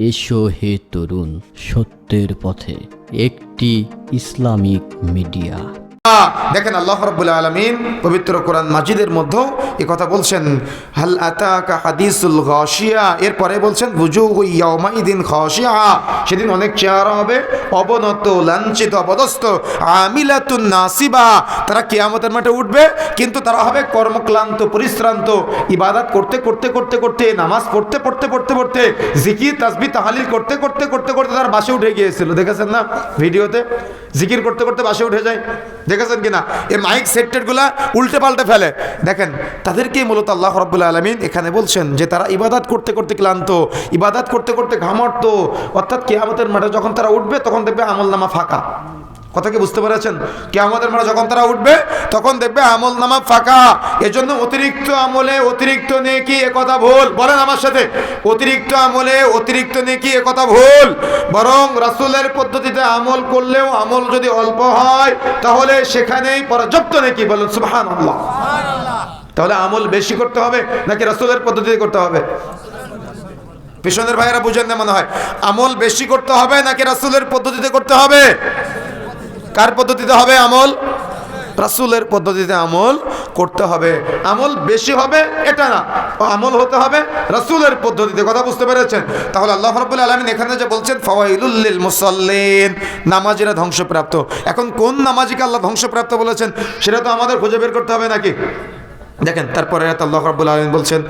এসো হে তরুণ সত্যের পথে। একটি ইসলামিক মিডিয়া। দেখেন আল্লাহ রাব্বুল আলামিন পবিত্র কোরআন মাজিদের মধ্যেও এই কথা বলছেন, হাল আতাকা হাদিসুল গাশিয়া? এরপরে বলছেন বুজুহু ইয়াউমাইদিন খাশিয়া। সেদিন অনেক চেহারা হবে, অবনত, লাঞ্ছিত অবদস্ত আমিলাতুন নাসিবা। তারা কিয়ামতের মাঠে উঠবে, কিন্তু তারা হবে কর্মক্লান্ত, পরিশ্রান্ত, ইবাদত করতে করতে করতে করতে, নামাজ পড়তে পড়তে পড়তে পড়তে, জিকির তাসবি তাহালিল করতে করতে করতে করতে তারা বাসে উঠে গিয়েছিল। দেখেছেন না ভিডিওতে? জিকির করতে করতে বাসে উঠে যায়। দেখেছেন কিনা? এই মাইক সেক্টরগুলা উল্টে পাল্টে ফেলে। দেখেন, তাদেরকেই মূলত আল্লাহ রব্বুল আলমিন এখানে বলছেন যে তারা ইবাদত করতে করতে ক্লান্ত, ইবাদাত করতে করতে ঘামর্ত অর্থাৎ কেয়ামতের মাঠে যখন তারা উঠবে, তখন দেখবে আমল নামা ফাঁকা। কথা কি বুঝতে পেরেছেন? আমাদের মাঠে যখন তারা উঠবে তখন দেখবে আমল নামা ফাঁকা। এজন্য অতিরিক্ত আমলে অতিরিক্ত নেকি এ কথা ভুল। বলেন আমার সাথে অতিরিক্ত আমলে অতিরিক্ত নেকি এ কথা ভুল। বরং রাসুলের পদ্ধতিতে আমল করলেও আমল যদি অল্প হয় তাহলে সেখানেই পর্যাপ্ত নেকি বলেন সুবহানাল্লাহ। তাহলে আমল বেশি করতে হবে নাকি রাসুলের পদ্ধতিতে করতে হবে? পেছনের ভাইয়েরা বুঝেন না মনে হয়। আমল বেশি করতে হবে নাকি রাসূলের পদ্ধতিতে করতে হবে? কার পদ্ধতিতে হবে আমল? রাসুলের পদ্ধতিতে আমল করতে হবে। আমল বেশি হবে, এটা না। আমল হতে হবে রাসুলের পদ্ধতিতে, কথা বুঝতে পেরেছেন? তাহলে আল্লাহ রাব্বুল আলমিন এখানে যে বলছেন ফওয়াইলুল্লিল মুসল্লিন নামাজিরা ধ্বংসপ্রাপ্ত। এখন কোন নামাজিকে আল্লাহ ধ্বংসপ্রাপ্ত বলেছেন, সেটা তো আমাদের খুঁজে বের করতে হবে নাকি? দেখেন, তারপরে আল্লাহ রাব্বুল বলছেন,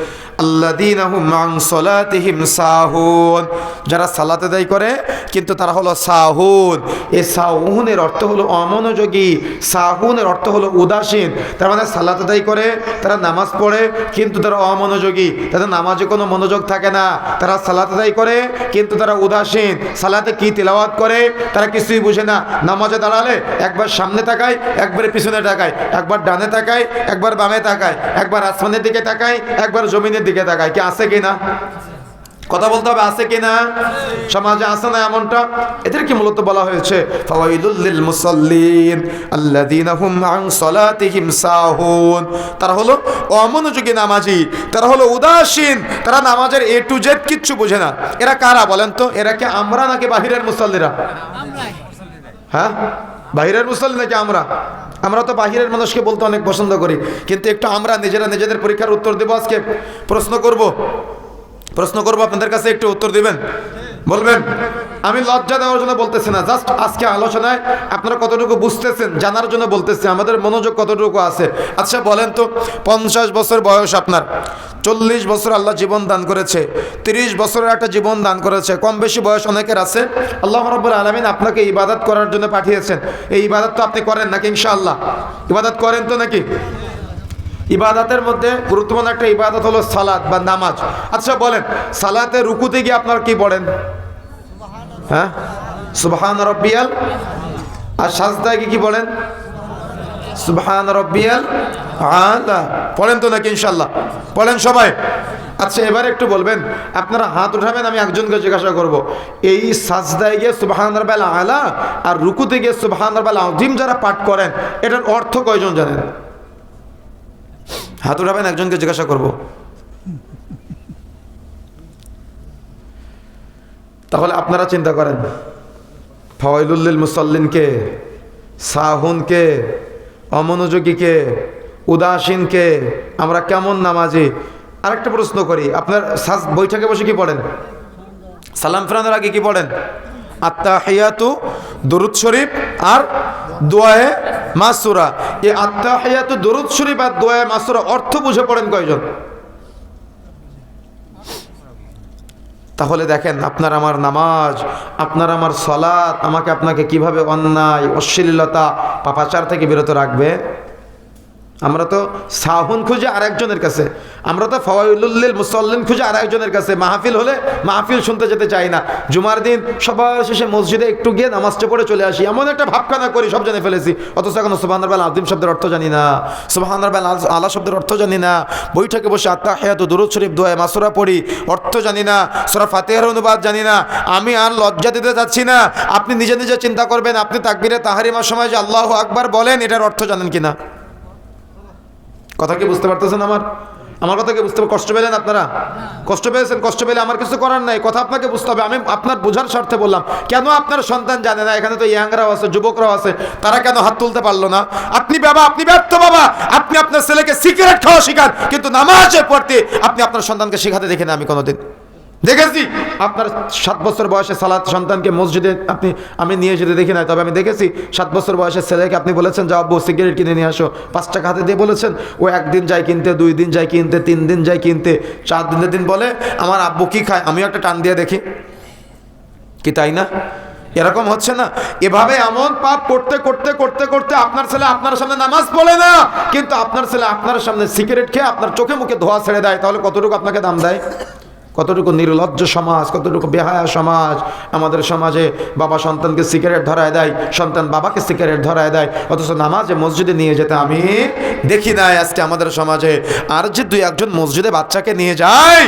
আল্লাযীনা হুম আন সালাতিহিম সাহুন। যারা সালাত আদায় করে, কিন্তু তারা হলো সাহুন। এই সাহুনের অর্থ হলো অমনোযোগী, সাহুনের অর্থ হলো উদাসীন। তার মানে সালাত আদায় করে, তারা নামাজ পড়ে, কিন্তু তারা অমনোযোগী। তাদের নামাজে কোনো মনোযোগ থাকে না। তারা সালাত আদায় করে, কিন্তু তারা উদাসীন। সালাতে কি তেলাওয়াত করে, তারা কিছুই বুঝে না। নামাজে দাঁড়ালে একবার সামনে তাকায়, একবার পিছনে তাকায়, একবার ডানে তাকায়, একবার বামে তাকায়। একবার আসমানের দিকে তাকায় একবার জমিনের দিকে তাকায় কি আছে কি না কথা বলতে হবে আছে কি না সমাজে আছে না এমনটা? এদেরকে মূলত বলা হয়েছে? ফাওয়াইলুল লিল মুসাল্লিন আল্লাযীনা হুম আন সালাতিহিম সাহুন। তারা হলো অমনোযোগী নামাজি তারা হলো উদাসীন তারা নামাজের এ টু জেড কিচ্ছু বোঝে না। এরা কারা বলেন তো? এরা কি আমরা নাকি বাহিরের মুসল্লিরা? হ্যাঁ? বাহিরের মুসল্লি নাকি আমরা? আমরা তো বাহিরের মানুষকে বলতে অনেক পছন্দ করি। কিন্তু একটু আমরা নিজেরা নিজেদের পরীক্ষার উত্তর দেবো আজকে। প্রশ্ন করব। প্রশ্ন করব, আপনাদের কাছে একটু উত্তর দিবেন? বলবেন, আমি লজ্জা দেওয়ার জন্য বলতেছি না জাস্ট আজকে আলোচনায় আপনারা কতটুকু বুঝতেছেন, জানার জন্য বলতেছি, আমাদের মনোযোগ কতটুকু আছে। আচ্ছা বলেন তো, পঞ্চাশ বছর বয়স আপনার, চল্লিশ বছর আল্লাহ জীবন দান করেছে, তিরিশ বছরের একটা জীবন দান করেছে, কম বেশি বয়স অনেকের আছে, আল্লাহ রব্বুল আলমিন আপনাকে ইবাদত করার জন্য পাঠিয়েছেন, এই ইবাদত তো আপনি করেন নাকি ইনশাআল্লাহ? ইবাদত করেন তো নাকি? ইবাদতের মধ্যে গুরুত্বপূর্ণ একটা ইবাদত হলো সালাদ বা নামাজ। আচ্ছা বলেন, সালাতে রুকুতে গিয়ে আপনারা কি পড়েন? হ্যাঁ? সুবহান রব্বিয়াল। আর সাজদায় কি কি বলেন সুবহান রব্বিয়াল আলা। পড়েন তো নাকি ইনশাল্লাহ পড়েন সবাই। আচ্ছা এবার একটু বলবেন, আপনারা হাত উঠাবেন, আমি একজনকে জিজ্ঞাসা করব। এই সাজদায় গিয়ে সুবহান রব্বাল আলা আর রুকুতে গিয়ে সুবহান রব্বাল আজিম যারা পাঠ করেন, এটার অর্থ কয়জন জানেন? হাত উঠাবেন, একজনকে জিজ্ঞাসা করব। তাহলে আপনারা চিন্তা করেন ফওয়াইলুল্লিল মুসল্লিনকে, সাহুনকে, অমনোযোগীকে, উদাসীনকে আমরা কেমন নামাজি? আরেকটা প্রশ্ন করি, আপনার সাজ বৈঠকে বসে কি পড়েন? সালাম ফেরানোর আগে কি পড়েন? আত্মাহিয়াতু দরুদ শরীফ আর দোয়ায়ে মাসুরা। এই আত্মাহিয়াত দরুদ শরীফ আর দোয়া মাসুর অর্থ বুঝে পড়েন কয়জন? তাহলে দেখেন, আপনার আমার নামাজ, আপনার আমার সলাৎ আমাকে আপনাকে কীভাবে অন্যায়, অশ্লীলতা, পাপাচার থেকে বিরত রাখবে? আমরা তো সাহুন খুঁজে আরেকজনের কাছে। আমরা তো ফওয়াইলুল্লিল মুসল্লিন খুঁজে আরেকজনের কাছে। মাহফিল হলে মাহফিল শুনতে যেতে চাই না। জুমার দিন সবার শেষে মসজিদে একটু গিয়ে নামাজটা পড়ে চলে আসি। এমন একটা ভাবখানা করি, সব জেনে ফেলেছি। অথচ এখন সুবাহান রবাল আদিম শব্দের অর্থ জানি না। সুবাহান রবাল আলা শব্দের অর্থ জানি না। বৈঠকে বসে আত্মা হেয়াত দুরুদ শরীফ দোয়া মাসুরা পড়ি, অর্থ জানি না। সরা ফাতেহার অনুবাদ জানি না। আমি আর লজ্জা দিতে যাচ্ছি না। আপনি নিজে নিজে চিন্তা করবেন, আপনি তাকবিরে তাহারিমার সময় যে আল্লাহ আকবার বলেন, এটার অর্থ জানেন কিনা? কথা কি বুঝতে পারতেছেন আমার? আমার কথা কি বুঝতে কষ্ট পেলেন আপনারা? কষ্ট পেয়েছেন, কষ্ট পেলে আমার কিছু করার নাই। কথা আপনাকে বুঝতে হবে। আমি আপনার বোঝার স্বার্থে বললাম, কেন আপনার সন্তান জানে না? এখানে তো ইয়াংরাও আছে, যুবকরাও আছে। তারা কেন হাত তুলতে পারল না? আপনি বাবা, আপনি ব্যর্থ বাবা। আপনি আপনার ছেলেকে সিগারেট খাওয়া শিখান, কিন্তু নামাজে পড়তে আপনি আপনার সন্তানকে শেখাতে দেখেন আমি কোনোদিন। দেখেছি। আপনার সাত বছর বয়সে সালাত সন্তানকে মসজিদে আপনি, আমি নিয়ে যেতে দেখি নাই, তবে আমি দেখেছি সাত বছর বয়সের ছেলেকে আপনি বলেছেন যে আব্বু, সিগারেট কিনে নিয়ে আসো। পাঁচ টাকা হাতে দিয়ে বলেছেন, ও একদিন যায় কিনতে, দুই দিন যায় কিনতে, তিন দিন যায় কিনতে, চার দিনের দিন বলে, আমার আব্বু কি খায়? আমিও একটা টান দিয়ে দেখি। কি তাই না? এরকম হচ্ছে না? এভাবে এমন পাপ করতে করতে করতে করতে আপনার ছেলে আপনার সামনে নামাজ পড়ে না, কিন্তু আপনার ছেলে আপনার সামনে সিগারেট খেয়ে আপনার চোখে মুখে ধোয়া ছেড়ে দেয়, তাহলে কতটুকু আপনাকে দাম দেয়? কতটুকু নির্লজ্জ সমাজ, কতটুকু বেহায়া সমাজ? আমাদের সমাজে বাবা সন্তানকে সিগারেট ধরায় দেয়, সন্তান বাবাকে সিগারেট ধরায় দেয়, অথচ নামাজে মসজিদে নিয়ে যেতে আমি দেখি নাই আজকে আমাদের সমাজে। আর যে দুই একজন মসজিদে বাচ্চাকে নিয়ে যায়।